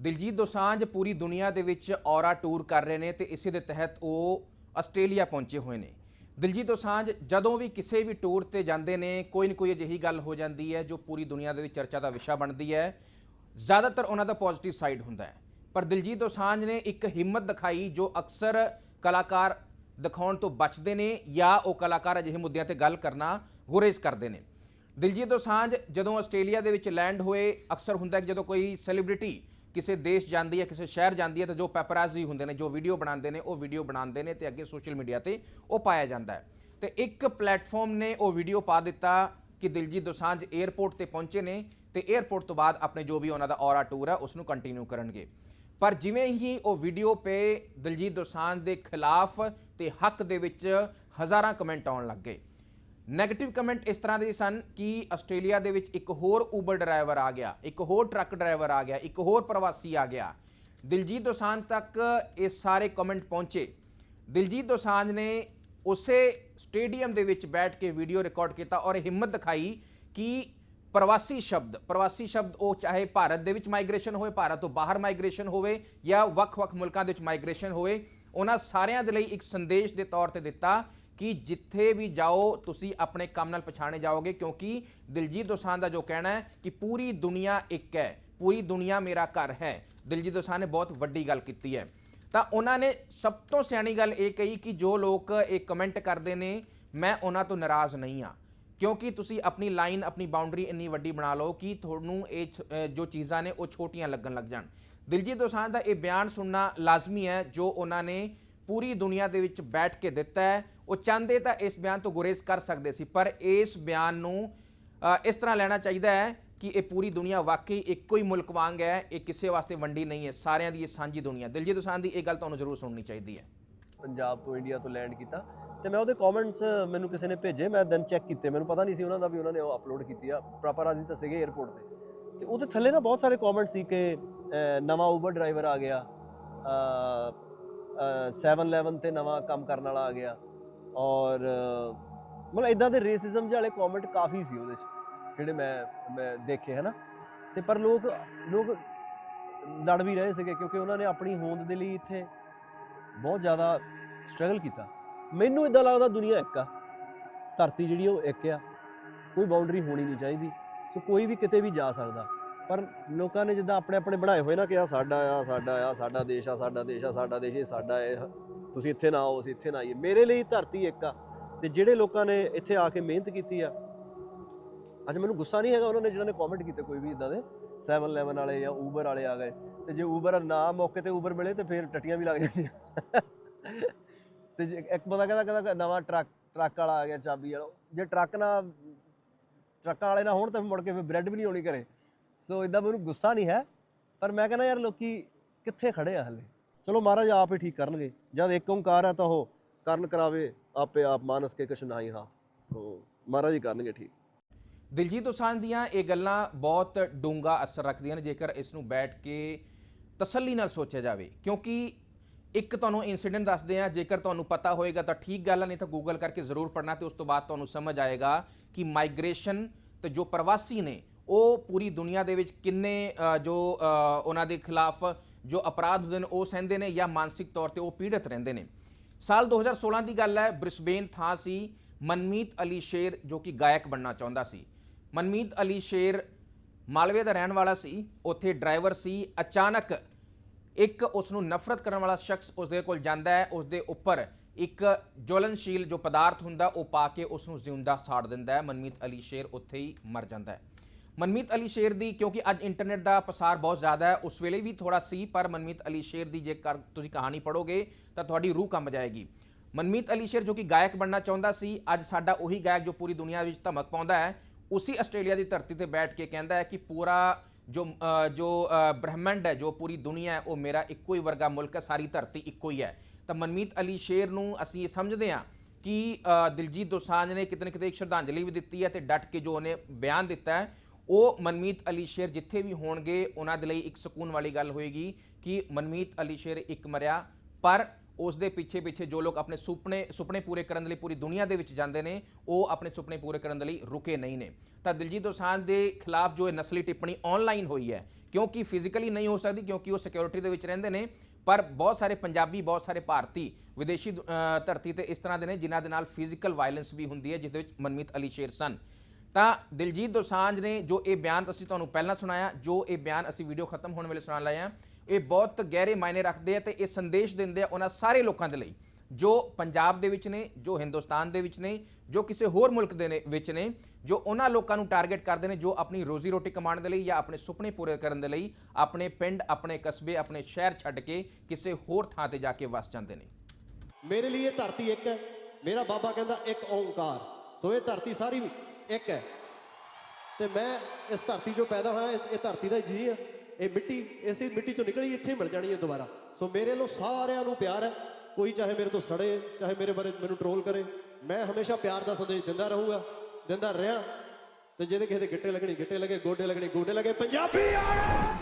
ਦਿਲਜੀਤ ਦੋਸਾਂਝ ਪੂਰੀ ਦੁਨੀਆ ਦੇ ਵਿੱਚ ਔਰਾ ਟੂਰ ਕਰ ਰਹੇ ਨੇ ਤੇ ਇਸੇ ਦੇ ਤਹਿਤ ਉਹ ਆਸਟ੍ਰੇਲੀਆ ਪਹੁੰਚੇ ਹੋਏ ਨੇ। ਦਿਲਜੀਤ ਦੋਸਾਂਝ, ਜਦੋਂ ਵੀ ਕਿਸੇ ਵੀ ਟੂਰ ਤੇ ਜਾਂਦੇ ਨੇ, ਕੋਈ ਨਾ ਕੋਈ ਅਜਿਹੀ ਗੱਲ ਹੋ ਜਾਂਦੀ ਹੈ ਜੋ ਪੂਰੀ ਦੁਨੀਆ ਦੇ ਵਿੱਚ ਚਰਚਾ ਦਾ ਵਿਸ਼ਾ ਬਣਦੀ ਹੈ। ਜ਼ਿਆਦਾਤਰ ਉਹਨਾਂ ਦਾ ਪੋਜ਼ਿਟਿਵ ਸਾਈਡ ਹੁੰਦਾ ਹੈ। ਪਰ ਦਿਲਜੀਤ ਦੋਸਾਂਝ ਨੇ ਇੱਕ ਹਿੰਮਤ ਦਿਖਾਈ ਜੋ ਅਕਸਰ ਕਲਾਕਾਰ ਦਿਖਾਉਣ ਤੋਂ ਬਚਦੇ ਨੇ ਜਾਂ ਉਹ ਕਲਾਕਾਰ ਅਜਿਹੇ ਮੁੱਦਿਆਂ ਤੇ ਗੱਲ ਕਰਨਾ ਗੁਰੇਜ਼ ਕਰਦੇ ਨੇ। ਦਿਲਜੀਤ ਦੋਸਾਂਝ ਜਦੋਂ ਆਸਟ੍ਰੇਲੀਆ ਦੇ ਵਿੱਚ ਲੈਂਡ ਹੋਏ, ਅਕਸਰ ਹੁੰਦਾ ਕਿ ਜਦੋਂ ਕੋਈ ਸੈਲੀਬ੍ਰਿਟੀ ਕਿਸੇ ਦੇਸ਼ ਜਾਂਦੀ ਹੈ, ਕਿਸੇ ਸ਼ਹਿਰ ਜਾਂਦੀ ਹੈ ਤਾਂ ਜੋ ਪੈਪਰਾਜ਼ੀ ਹੁੰਦੇ ਨੇ, ਜੋ ਵੀਡੀਓ ਬਣਾਉਂਦੇ ਨੇ, ਉਹ ਵੀਡੀਓ ਬਣਾਉਂਦੇ ਨੇ ਤੇ ਅੱਗੇ ਸੋਸ਼ਲ ਮੀਡੀਆ ਤੇ ਉਹ ਪਾਇਆ ਜਾਂਦਾ ਹੈ। ਤੇ ਇੱਕ ਪਲੇਟਫਾਰਮ ਨੇ ਉਹ ਵੀਡੀਓ ਪਾ ਦਿੱਤਾ ਕਿ ਦਿਲਜੀਤ ਦੋਸਾਂਝ 에ਅਰਪੋਰਟ ਤੇ ਪਹੁੰਚੇ ਨੇ ਤੇ 에ਅਰਪੋਰਟ ਤੋਂ ਬਾਅਦ ਆਪਣੇ ਜੋ ਵੀ ਉਹਨਾਂ ਦਾ ਔਰਾ ਟੂਰ ਹੈ ਉਸ ਨੂੰ ਕੰਟੀਨਿਊ ਕਰਨਗੇ। ਪਰ ਜਿਵੇਂ ਹੀ ਉਹ ਵੀਡੀਓ ਪੇ ਦਿਲਜੀਤ ਦੋਸਾਂਝ ਦੇ ਖਿਲਾਫ ਤੇ ਹੱਕ ਦੇ ਵਿੱਚ ਹਜ਼ਾਰਾਂ ਕਮੈਂਟ ਆਉਣ ਲੱਗ ਗਏ। ਨੈਗੇਟਿਵ ਕਮੈਂਟ ਇਸ ਤਰ੍ਹਾਂ ਦੇ ਸਨ ਕਿ ਆਸਟ੍ਰੇਲੀਆ ਦੇ ਵਿੱਚ ਇੱਕ ਹੋਰ ਊਬਰ ਡਰਾਈਵਰ ਆ ਗਿਆ, ਇੱਕ ਹੋਰ ਟਰੱਕ ਡਰਾਈਵਰ ਆ ਗਿਆ, ਇੱਕ ਹੋਰ ਪ੍ਰਵਾਸੀ ਆ ਗਿਆ। ਦਿਲਜੀਤ ਦੋਸਾਂਝ ਤੱਕ ਇਹ ਸਾਰੇ ਕਮੈਂਟ ਪਹੁੰਚੇ। ਦਿਲਜੀਤ ਦੋਸਾਂਝ ਨੇ ਉਸੇ ਸਟੇਡੀਅਮ ਦੇ ਵਿੱਚ ਬੈਠ ਕੇ ਵੀਡੀਓ ਰਿਕਾਰਡ ਕੀਤਾ ਔਰ ਹਿੰਮਤ ਦਿਖਾਈ ਕਿ ਪ੍ਰਵਾਸੀ ਸ਼ਬਦ ਪ੍ਰਵਾਸੀ ਸ਼ਬਦ ਉਹ ਚਾਹੇ ਭਾਰਤ ਦੇ ਵਿੱਚ ਮਾਈਗ੍ਰੇਸ਼ਨ ਹੋਵੇ, ਭਾਰਤ ਤੋਂ ਬਾਹਰ ਮਾਈਗ੍ਰੇਸ਼ਨ ਹੋਵੇ ਜਾਂ ਵੱਖ-ਵੱਖ ਮੁਲਕਾਂ ਦੇ ਵਿੱਚ ਮਾਈਗ੍ਰੇਸ਼ਨ ਹੋਵੇ, ਉਹਨਾਂ ਸਾਰਿਆਂ ਦੇ ਲਈ ਇੱਕ ਸੰਦੇਸ਼ ਦੇ ਤੌਰ ਤੇ ਦਿੱਤਾ ਕਿ ਜਿੱਥੇ ਵੀ ਜਾਓ, ਤੁਸੀਂ ਆਪਣੇ ਕੰਮ ਨਾਲ ਪਛਾਣੇ ਜਾਓਗੇ, ਕਿਉਂਕਿ ਦਿਲਜੀਤ ਦੋਸਾਂਝ ਦਾ ਜੋ ਕਹਿਣਾ ਹੈ ਕਿ ਪੂਰੀ ਦੁਨੀਆ ਇੱਕ ਹੈ, ਪੂਰੀ ਦੁਨੀਆ ਮੇਰਾ ਘਰ ਹੈ। ਦਿਲਜੀਤ ਦੋਸਾਂਝ ਨੇ ਬਹੁਤ ਵੱਡੀ ਗੱਲ ਕੀਤੀ ਹੈ। ਤਾਂ ਉਹਨਾਂ ਨੇ ਸਭ ਤੋਂ ਸਿਆਣੀ ਗੱਲ ਇਹ ਕਹੀ ਕਿ ਜੋ ਲੋਕ ਇਹ ਕਮੈਂਟ ਕਰਦੇ ਨੇ, ਮੈਂ ਉਹਨਾਂ ਤੋਂ ਨਾਰਾਜ਼ ਨਹੀਂ ਆ ਕਿਉਂਕਿ ਤੁਸੀਂ ਆਪਣੀ ਲਾਈਨ ਆਪਣੀ ਬਾਉਂਡਰੀ ਇੰਨੀ ਵੱਡੀ ਬਣਾ ਲਓ ਕਿ ਤੁਹਾਨੂੰ ਇਹ ਛ- ਜੋ ਚੀਜ਼ਾਂ ਨੇ ਉਹ ਛੋਟੀਆਂ ਲੱਗਣ ਲੱਗ ਜਾਣ। ਦਿਲਜੀਤ ਦੋਸਾਂਝ ਦਾ ਇਹ ਬਿਆਨ ਸੁਣਨਾ ਲਾਜ਼ਮੀ ਹੈ, ਜੋ ਉਹਨਾਂ ਨੇ ਪੂਰੀ ਦੁਨੀਆ ਦੇ ਵਿੱਚ ਬੈਠ ਕੇ ਦਿੱਤਾ ਹੈ। ਉਹ ਚਾਹੁੰਦੇ ਤਾਂ ਇਸ ਬਿਆਨ ਤੋਂ ਗੁਰੇਜ਼ ਕਰ ਸਕਦੇ ਸੀ, ਪਰ ਇਸ ਬਿਆਨ ਨੂੰ ਇਸ ਤਰ੍ਹਾਂ ਲੈਣਾ ਚਾਹੀਦਾ ਹੈ ਕਿ ਇਹ ਪੂਰੀ ਦੁਨੀਆ ਵਾਕਈ ਇੱਕੋ ਹੀ ਮੁਲਕ ਵਾਂਗ ਹੈ, ਇਹ ਕਿਸੇ ਵਾਸਤੇ ਵੰਡੀ ਨਹੀਂ ਹੈ, ਸਾਰਿਆਂ ਦੀ ਇਹ ਸਾਂਝੀ ਦੁਨੀਆ ਦਿਲਜੀਤ ਦੋਸਾਂਝ ਦੀ ਇਹ ਗੱਲ ਤੁਹਾਨੂੰ ਜ਼ਰੂਰ ਸੁਣਨੀ ਚਾਹੀਦੀ ਹੈ। ਪੰਜਾਬ ਤੋਂ ਇੰਡੀਆ ਤੋਂ ਲੈਂਡ ਕੀਤਾ ਤੇ ਮੈਂ ਉਹਦੇ ਕਮੈਂਟਸ ਮੈਨੂੰ ਕਿਸੇ ਨੇ ਭੇਜੇ, ਮੈਂ ਦੈਨ ਚੈੱਕ ਕੀਤੇ, ਮੈਨੂੰ ਪਤਾ ਨਹੀਂ ਸੀ ਉਹਨਾਂ ਦਾ ਵੀ ਉਹਨਾਂ ਨੇ ਉਹ ਅਪਲੋਡ ਕੀਤੀ ਆ ਪ੍ਰਾਪਰਾਜੀ ਤਾਂ ਸੀਗੇ 에어ਪੋਰਟ ਤੇ। ਤੇ ਉਹਦੇ ਥੱਲੇ ਨਾ ਬਹੁਤ ਸਾਰੇ ਕਮੈਂਟ ਸੀ ਕਿ ਨਵਾਂ ਉਬਰ ਡਰਾਈਵਰ ਆ ਗਿਆ, ਅ 711 ਤੇ ਨਵਾਂ ਕੰਮ ਕਰਨ ਵਾਲਾ ਆ ਗਿਆ। ਔਰ ਮਤਲਬ ਇਦਾਂ ਦੇ ਰੇਸਿਜ਼ਮ ਜਿਹੇ ਵਾਲੇ ਕਮੈਂਟ ਕਾਫੀ ਸੀ ਉਹਦੇ 'ਚ, ਜਿਹੜੇ ਮੈਂ ਮੈਂ ਦੇਖੇ, ਹਨਾ? ਤੇ ਪਰ ਲੋਕ ਲੋਕ ਲੜ ਵੀ ਰਹੇ ਸੀਗੇ ਕਿਉਂਕਿ ਉਹਨਾਂ ਨੇ ਆਪਣੀ ਹੋਂਦ ਦੇ ਲਈ ਇੱਥੇ ਬਹੁਤ ਜ਼ਿਆਦਾ ਸਟਰਗਲ ਕੀਤਾ। ਮੈਨੂੰ ਇਦਾਂ ਲੱਗਦਾ ਦੁਨੀਆ ਇੱਕ ਆ। ਧਰਤੀ ਜਿਹੜੀ ਉਹ ਇੱਕ ਆ। ਕੋਈ ਬਾਉਂਡਰੀ ਹੋਣੀ ਨਹੀਂ ਚਾਹੀਦੀ। ਸੋ ਕੋਈ ਵੀ ਕਿਤੇ ਵੀ ਜਾ ਸਕਦਾ। ਪਰ ਲੋਕਾਂ ਨੇ ਜਿੱਦਾਂ ਆਪਣੇ ਆਪਣੇ ਬਣਾਏ ਹੋਏ ਨਾ ਕਿ ਆ ਸਾਡਾ ਆ ਸਾਡਾ ਆ, ਸਾਡਾ ਦੇਸ਼ ਆ, ਸਾਡਾ ਦੇਸ਼ ਆ, ਸਾਡਾ ਦੇਸ਼, ਇਹ ਸਾਡਾ ਹੈ ਤੁਸੀਂ ਇੱਥੇ ਨਾ ਆਓ, ਅਸੀਂ ਇੱਥੇ ਨਾ ਆਈਏ। ਮੇਰੇ ਲਈ ਧਰਤੀ ਇੱਕ ਆ ਤੇ ਜਿਹੜੇ ਲੋਕਾਂ ਨੇ ਇੱਥੇ ਆ ਕੇ ਮਿਹਨਤ ਕੀਤੀ ਆ, ਅੱਜ ਮੈਨੂੰ ਗੁੱਸਾ ਨਹੀਂ ਹੈਗਾ ਉਹਨਾਂ ਨੇ ਜਿਹਨਾਂ ਨੇ ਕਮੈਂਟ ਕੀਤੇ ਕੋਈ ਵੀ ਇਦਾਂ ਦੇ। 711 ਵਾਲੇ ਜਾਂ ਊਬਰ ਵਾਲੇ ਆ ਗਏ। ਤੇ ਜੇ ਊਬਰ ਨਾ ਮੌਕੇ ਤੇ ਊਬਰ ਮਿਲੇ ਤੇ ਫਿਰ ਟੱਟੀਆਂ ਵੀ ਲੱਗ ਜਾਂਦੀਆਂ। ਤੇ ਜੇ ਇੱਕ ਬੰਦਾ ਕਹਿੰਦਾ ਕਹਿੰਦਾ ਨਵਾਂ ਟਰੱਕ ਟਰੱਕ ਵਾਲਾ ਆ ਗਿਆ, ਚਾਬੀ ਵਾਲਾ। ਜੇ ਟਰੱਕ ਨਾ, ਟਰੱਕਾਂ ਵਾਲੇ ਨਾ ਹੋਣ ਤਾਂ ਮੁੜ ਕੇ ਫਿਰ ਬ੍ਰੈਡ ਵੀ ਨਹੀਂ ਹੋਣੀ ਘਰੇ। ਸੋ ਇਦਾਂ ਮੈਨੂੰ ਗੁੱਸਾ ਨਹੀਂ ਹੈ, ਪਰ ਮੈਂ ਕਹਿੰਦਾ ਯਾਰ ਲੋਕੀ ਕਿੱਥੇ ਖੜੇ ਆ ਹਲੇ? ਚਲੋ ਮਹਾਰਾਜ ਆਪ ਹੀ ਠੀਕ ਕਰਨਗੇ। ਜਦ ਇੱਕ ਓੰਕਾਰ ਹੈ ਤਾਂ ਉਹ ਕਰਨ ਕਰਾਵੇ, ਆਪੇ ਆਪ ਮਾਨਸ ਕੇ ਕਛ ਨਾਹੀ ਸੋ ਮਹਾਰਾਜ ਹੀ ਕਰਨਗੇ ਠੀਕ। ਦਿਲਜੀਤ ਦੋਸਾਂਝ ਦੀਆਂ ਇਹ ਗੱਲਾਂ ਬਹੁਤ ਡੂੰਘਾ ਅਸਰ ਰੱਖਦੀਆਂ ਨੇ, ਜੇਕਰ ਇਸ ਨੂੰ ਬੈਠ ਕੇ ਤਸੱਲੀ ਨਾਲ ਸੋਚਿਆ ਜਾਵੇ। ਕਿਉਂਕਿ ਇੱਕ ਤੁਹਾਨੂੰ ਇਨਸੀਡੈਂਟ ਦੱਸਦੇ ਆ, ਜੇਕਰ ਤੁਹਾਨੂੰ ਪਤਾ ਹੋਏਗਾ ਤਾਂ ਠੀਕ ਗੱਲ ਹੈ ਨਹੀਂ ਤਾਂ ਗੂਗਲ ਕਰਕੇ ਜ਼ਰੂਰ ਪੜਨਾ ਤੇ ਉਸ ਤੋਂ ਬਾਅਦ ਤੁਹਾਨੂੰ ਸਮਝ ਆਏਗਾ ਕਿ ਮਾਈਗ੍ਰੇਸ਼ਨ ਤੇ ਜੋ ਪ੍ਰਵਾਸੀ ਨੇ ਉਹ ਪੂਰੀ ਦੁਨੀਆ ਦੇ ਵਿੱਚ ਕਿੰਨੇ ਜੋ ਉਹਨਾਂ ਦੇ ਖਿਲਾਫ ਜੋ ਅਪਰਾਧ ਹੁੰਦੇ ਨੇ, ਉਹ ਸਹਿੰਦੇ ਨੇ ਜਾਂ ਮਾਨਸਿਕ ਤੌਰ ਤੇ ਉਹ ਪੀੜਤ ਰਹਿੰਦੇ ਨੇ। ਸਾਲ 2016 ਦੀ ਗੱਲ ਹੈ, ਬ੍ਰਿਸਬੇਨ ਥਾਂ ਸੀ ਮਨਮੀਤ ਅਲੀ ਸ਼ੇਰ, ਜੋ ਕਿ ਗਾਇਕ ਬਣਨਾ ਚਾਹੁੰਦਾ ਸੀ। ਮਨਮੀਤ ਅਲੀ ਸ਼ੇਰ ਮਾਲਵੇ ਦਾ ਰਹਿਣ ਵਾਲਾ ਸੀ, ਉੱਥੇ ਡਰਾਈਵਰ ਸੀ। ਅਚਾਨਕ ਇੱਕ ਉਸ ਨੂੰ ਨਫ਼ਰਤ ਕਰਨ ਵਾਲਾ ਸ਼ਖਸ ਉਸ ਦੇ ਕੋਲ ਜਾਂਦਾ ਹੈ ਉਸ ਦੇ ਉੱਪਰ ਇੱਕ ਜਵਲਨਸ਼ੀਲ ਜੋ ਪਦਾਰਥ ਹੁੰਦਾ, ਉਹ ਪਾ ਕੇ ਉਸ ਨੂੰ ਜਿਉਂਦਾ ਸਾੜ ਦਿੰਦਾ ਹੈ। ਮਨਮੀਤ ਅਲੀ ਸ਼ੇਰ ਉੱਥੇ ਹੀ ਮਰ ਜਾਂਦਾ ਹੈ। ਮਨਮੀਤ ਅਲੀ ਸ਼ੇਰ ਦੀ ਕਿਉਂਕਿ ਅੱਜ ਇੰਟਰਨੈਟ ਦਾ ਪ੍ਰਸਾਰ ਬਹੁਤ ਜ਼ਿਆਦਾ ਹੈ ਉਸ ਵੇਲੇ ਵੀ ਥੋੜਾ ਸੀ ਪਰ ਮਨਮੀਤ ਅਲੀ ਸ਼ੇਰ ਦੀ ਜੇਕਰ ਤੁਸੀਂ ਕਹਾਣੀ ਪੜੋਗੇ ਤਾਂ ਤੁਹਾਡੀ ਰੂਹ ਕੰਬ ਜਾਏਗੀ। ਮਨਮੀਤ ਅਲੀ ਸ਼ੇਰ ਜੋ ਕਿ ਗਾਇਕ ਬਣਨਾ ਚਾਹੁੰਦਾ ਸੀ ਅੱਜ ਸਾਡਾ ਉਹੀ ਗਾਇਕ ਜੋ ਪੂਰੀ ਦੁਨੀਆ ਵਿੱਚ ਧਮਕ ਪਾਉਂਦਾ ਹੈ ਉਸੇ ਆਸਟ੍ਰੇਲੀਆ ਦੀ ਧਰਤੀ ਤੇ ਬੈਠ ਕੇ ਕਹਿੰਦਾ ਹੈ ਕਿ ਪੂਰਾ ਜੋ ਜੋ ਅ, ਬ੍ਰਹਿਮੰਡ ਹੈ ਜੋ ਪੂਰੀ ਦੁਨੀਆ ਹੈ ਉਹ ਮੇਰਾ ਇੱਕੋ ਹੀ ਵਰਗਾ ਮੁਲਕ ਹੈ ਸਾਰੀ ਧਰਤੀ ਇੱਕੋ ਹੀ ਹੈ। ਤਾਂ ਮਨਮੀਤ ਅਲੀ ਸ਼ੇਰ ਨੂੰ ਅਸੀਂ ਇਹ ਸਮਝਦੇ ਹਾਂ ਕਿ ਦਿਲਜੀਤ ਦੋਸਾਂਝ ਨੇ ਕਿਤੇ ਨਾ ਕਿਤੇ ਇੱਕ ਸ਼ਰਧਾਂਜਲੀ ਵੀ ਦਿੱਤੀ ਹੈ ਤੇ ਡਟ ਕੇ ਜੋ ਉਹਨੇ ਬਿਆਨ ਦਿੱਤਾ ਹੈ ਉਹ ਮਨਮੀਤ ਅਲੀ ਸ਼ੇਰ ਜਿੱਥੇ ਵੀ ਹੋਣਗੇ, ਉਹਨਾਂ ਦੇ ਲਈ ਇੱਕ ਸਕੂਨ ਵਾਲੀ ਗੱਲ ਹੋਏਗੀ ਕਿ ਮਨਮੀਤ ਅਲੀ ਸ਼ੇਰ ਇੱਕ ਮਰਿਆ, ਪਰ ਉਸ ਦੇ ਪਿੱਛੇ ਪਿੱਛੇ ਜੋ ਲੋਕ ਆਪਣੇ ਸੁਪਨੇ ਸੁਪਨੇ ਪੂਰੇ ਕਰਨ ਦੇ ਲਈ ਪੂਰੀ ਦੁਨੀਆ ਦੇ ਵਿੱਚ ਜਾਂਦੇ ਨੇ, ਉਹ ਆਪਣੇ ਸੁਪਨੇ ਪੂਰੇ ਕਰਨ ਦੇ ਲਈ ਰੁਕੇ ਨਹੀਂ ਨੇ। ਤਾਂ ਦਿਲਜੀਤ ਦੋਸਾਂਝ ਦੇ ਖਿਲਾਫ ਜੋ ਇਹ ਨਸਲੀ ਟਿੱਪਣੀ ਆਨਲਾਈਨ ਹੋਈ ਹੈ, ਕਿਉਂਕਿ ਫਿਜ਼ੀਕਲੀ ਨਹੀਂ ਹੋ ਸਕਦੀ, ਕਿਉਂਕਿ ਉਹ ਸਿਕਿਉਰਿਟੀ ਦੇ ਵਿੱਚ ਰਹਿੰਦੇ ਨੇ, ਪਰ ਬਹੁਤ ਸਾਰੇ ਪੰਜਾਬੀ, ਬਹੁਤ ਸਾਰੇ ਭਾਰਤੀ, ਵਿਦੇਸ਼ੀ ਦੁ- ਧਰਤੀ ਤੇ ਇਸ ਤਰ੍ਹਾਂ ਦੇ ਨੇ ਜਿਨ੍ਹਾਂ ਦੇ ਨਾਲ ਫਿਜ਼ੀਕਲ ਵਾਇਲੈਂਸ ਵੀ ਹੁੰਦੀ ਹੈ ਜਿਸ ਦੇ ਵਿੱਚ ਮਨਮੀਤ ਅਲੀ ਸ਼ੇਰ ਸਨ। ਤਾਂ ਦਿਲਜੀਤ ਦੋਸਾਂਝ ਨੇ ਜੋ ਇਹ ਬਿਆਨ ਅਸੀਂ ਤੁਹਾਨੂੰ ਪਹਿਲਾਂ ਸੁਣਾਇਆ, ਜੋ ਇਹ ਬਿਆਨ ਅਸੀਂ ਵੀਡੀਓ ਖਤਮ ਹੋਣ ਵੇਲੇ ਸੁਣਾਉਣ ਲਏ ਹਾਂ, ਇਹ ਬਹੁਤ ਗਹਿਰੇ ਮਾਇਨੇ ਰੱਖਦੇ ਆ ਤੇ ਇਹ ਸੰਦੇਸ਼ ਦਿੰਦੇ ਆ ਉਹਨਾਂ ਸਾਰੇ ਲੋਕਾਂ ਦੇ ਲਈ, ਜੋ ਪੰਜਾਬ ਦੇ ਵਿੱਚ ਨੇ, ਜੋ ਹਿੰਦੁਸਤਾਨ ਦੇ ਵਿੱਚ ਨੇ, ਜੋ ਕਿਸੇ ਹੋਰ ਮੁਲਕ ਦੇ ਨੇ, ਵਿੱਚ ਨੇ, ਜੋ ਉਹਨਾਂ ਲੋਕਾਂ ਨੂੰ ਟਾਰਗੇਟ ਕਰਦੇ ਨੇ, ਜੋ ਆਪਣੀ ਰੋਜ਼ੀ ਰੋਟੀ ਕਮਾਉਣ ਦੇ ਲਈ ਜਾਂ ਆਪਣੇ ਸੁਪਨੇ ਪੂਰੇ ਕਰਨ ਦੇ ਲਈ ਆਪਣੇ ਪਿੰਡ, ਆਪਣੇ ਕਸਬੇ, ਆਪਣੇ ਸ਼ਹਿਰ ਛੱਡ ਕੇ ਕਿਸੇ ਹੋਰ ਥਾਂ ਤੇ ਜਾ ਕੇ ਵਸ ਜਾਂਦੇ ਨੇ। ਮੇਰੇ ਲਈ ਇਹ ਧਰਤੀ ਇੱਕ ਹੈ। ਮੇਰਾ ਬਾਬਾ ਕਹਿੰਦਾ ਇੱਕ ਓੰਕਾਰ। ਸੋ ਇਹ ਧਰਤੀ ਸਾਰੀ ਇੱਕ ਹੈ। ਤੇ ਮੈਂ ਇਸ ਧਰਤੀ 'ਚੋਂ ਪੈਦਾ ਹੋਇਆ, ਇਹ- ਇਹ ਧਰਤੀ ਦਾ ਜੀ ਹੈ। ਇਹ ਮਿੱਟੀ, ਇਸੇ ਮਿੱਟੀ 'ਚੋਂ ਨਿਕਲੀ, ਇੱਥੇ ਮਿਲ ਜਾਣੀ ਹੈ ਦੁਬਾਰਾ। ਸੋ ਮੇਰੇ ਲੋ ਸਾਰਿਆਂ ਨੂੰ ਪਿਆਰ ਹੈ। ਕੋਈ ਚਾਹੇ ਮੇਰੇ ਤੋਂ ਸੜੇ, ਚਾਹੇ ਮੇਰੇ ਬਾਰੇ ਮੈਨੂੰ ਟਰੋਲ ਕਰੇ, ਮੈਂ ਹਮੇਸ਼ਾ ਪਿਆਰ ਦਾ ਸੰਦੇਸ਼ ਦਿੰਦਾ ਰਹੂੰਗਾ, ਦਿੰਦਾ ਰਿਹਾ। ਤੇ ਜਿਹਦੇ ਕਿਸੇ ਦੇ ਗਿੱਟੇ ਲੱਗਣੀ, ਗਿੱਟੇ ਲੱਗੇ, ਗੋਡੇ ਲੱਗਣੇ, ਗੋਡੇ ਲੱਗੇ, ਪੰਜਾਬੀ ਆਇਆ